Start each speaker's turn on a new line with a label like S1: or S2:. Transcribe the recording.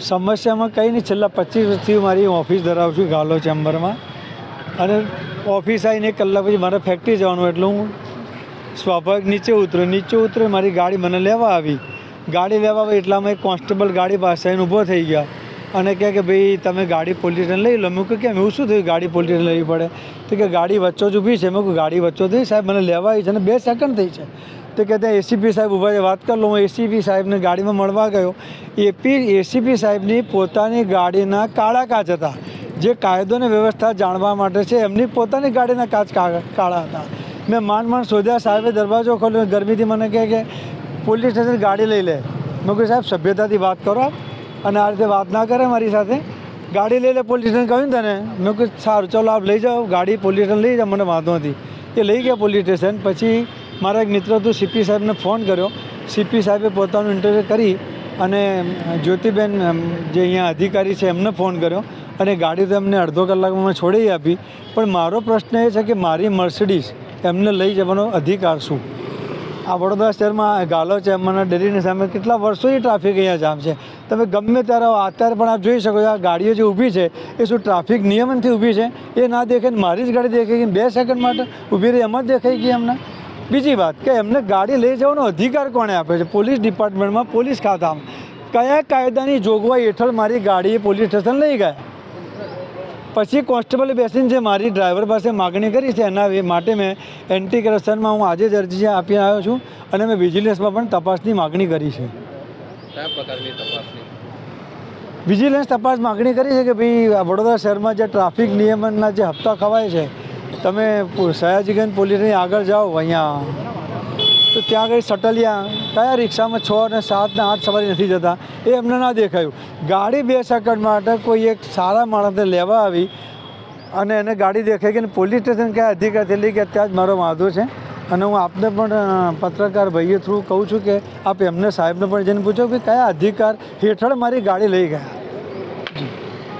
S1: સમસ્યામાં કંઈ નહીં. છેલ્લા પચીસ વર્ષથી મારી ઓફિસ ધરાવું છું ગાલો ચેમ્બરમાં. અને ઓફિસ આવીને એક કલાક પછી મારે ફેક્ટરી જવાનું એટલે હું સ્વાભાવિક નીચે ઉતર્યો નીચે ઉતર્યો મારી ગાડી મને લેવા આવી. ગાડી લેવા આવી એટલામાં એક કોન્સ્ટેબલ ગાડી પાસે આવીને ઊભો થઈ ગયા. અને કહે કે ભાઈ, તમે ગાડી પોલીસ સ્ટેશન લઈ લો. મેં કહ્યું કેમ? એવું શું થયું? ગાડી પોલીસ સ્ટેશન લેવી પડે? તો કે ગાડી વચ્ચો જ ઊભી છે. મેં કહ્યું ગાડી વચ્ચો થઈ સાહેબ, મને લેવા આવી છે અને બે સેકન્ડ થઈ છે. તો કે ત્યાં એસીપી સાહેબ ઊભા છે, વાત કરી લો, હું એસીપી સાહેબને ગાડીમાં મળવા ગયો. એપી એસીપી સાહેબની પોતાની ગાડીના કાળા કાચ હતા, જે કાયદો અને વ્યવસ્થા જાણવા માટે છે, એમની પોતાની ગાડીના કાચ કાળા હતા. મેં માંડ માંડ શોધ્યા, સાહેબે દરવાજો ખોલ્યો, ગરમીથી મને કહે કે, પોલીસ સ્ટેશન ગાડી લઈ લે. મેં કહ્યું સાહેબ, સભ્યતાથી વાત કરો અને આ રીતે વાત ના કરે મારી સાથે. ગાડી લઈ લે પોલીસ સ્ટેશન, કહ્યું તને. મેં કહ્યું સારું, ચલો આપ લઈ જાઓ, ગાડી પોલીસ સ્ટેશન લઈ જાઓ, મને વાંધો નથી. એ લઈ ગયા પોલીસ સ્ટેશન, પછી મારા એક મિત્ર હતું સીપી સાહેબને ફોન કર્યો. સીપી સાહેબે પોતાનું ઇન્ટરવ્યૂ કરી અને જ્યોતિબેન જે અહીંયા અધિકારી છે, એમને ફોન કર્યો અને ગાડી તો એમને અડધો કલાકમાં મેં છોડી આપી. પણ મારો પ્રશ્ન એ છે કે મારી મર્સિડીઝ એમને લઈ જવાનો અધિકાર શું? આ વડોદરા શહેરમાં ગાલો છે મને ડેરીની સામે કેટલા વર્ષોથી ટ્રાફિક અહીંયા જામ છે. તમે ગમે ત્યારે અત્યારે પણ આપ જોઈ શકો છો આ ગાડીઓ જે ઊભી છે, એ શું ટ્રાફિક નિયમનથી ઊભી છે? એ ના દેખાય ને મારી જ ગાડી દેખાઈ ગઈ બે સેકન્ડ માટે ઊભી રહી, એમ જ દેખાઈ ગઈ એમને? બીજી વાત કે એમને ગાડી લઈ જવાનો અધિકાર કોણે આપે છે? પોલીસ ડિપાર્ટમેન્ટમાં પોલીસ ખાતામાં. કયા કાયદાની જોગવાઈ હેઠળ મારી ગાડી પોલીસ સ્ટેશન લઈ ગયા? પછી કોન્સ્ટેબલ બેસીને જે મારી ડ્રાઈવર પાસે માગણી કરી છે એના માટે મેં એન્ટી કરપ્શનમાં હું આજે જ અરજી આપી આવ્યો છું અને મેં વિજિલન્સમાં પણ તપાસની માગણી કરી છે.
S2: કયા પ્રકારની તપાસની?
S1: વિજિલન્સ તપાસ માગણી કરી છે કે ભાઈ વડોદરા શહેરમાં જે ટ્રાફિક નિયમનના જે હપ્તા ખવાય છે તમે સયાજીગંજ પોલીસની આગળ જાઓ અહીંયા. તો ત્યાં આગળ સટલિયા, કયા રિક્ષામાં છ ને સાત ને આઠ સવારી નથી જતા, એ એમને ના દેખાયું. ગાડી બે સેકન્ડ માટે કોઈ એક સારા માણસને લેવા આવી અને એને ગાડી દેખાઈ ગઈ અને પોલીસ સ્ટેશન કયા અધિકારથી લઈ ગયા ત્યાં જ મારો વાંધો છે. અને હું આપને પણ પત્રકાર ભાઈએ થ્રુ કહું છું કે આપ એમને સાહેબને પણ જઈને પૂછો કે કયા અધિકાર હેઠળ મારી ગાડી લઈ ગયા.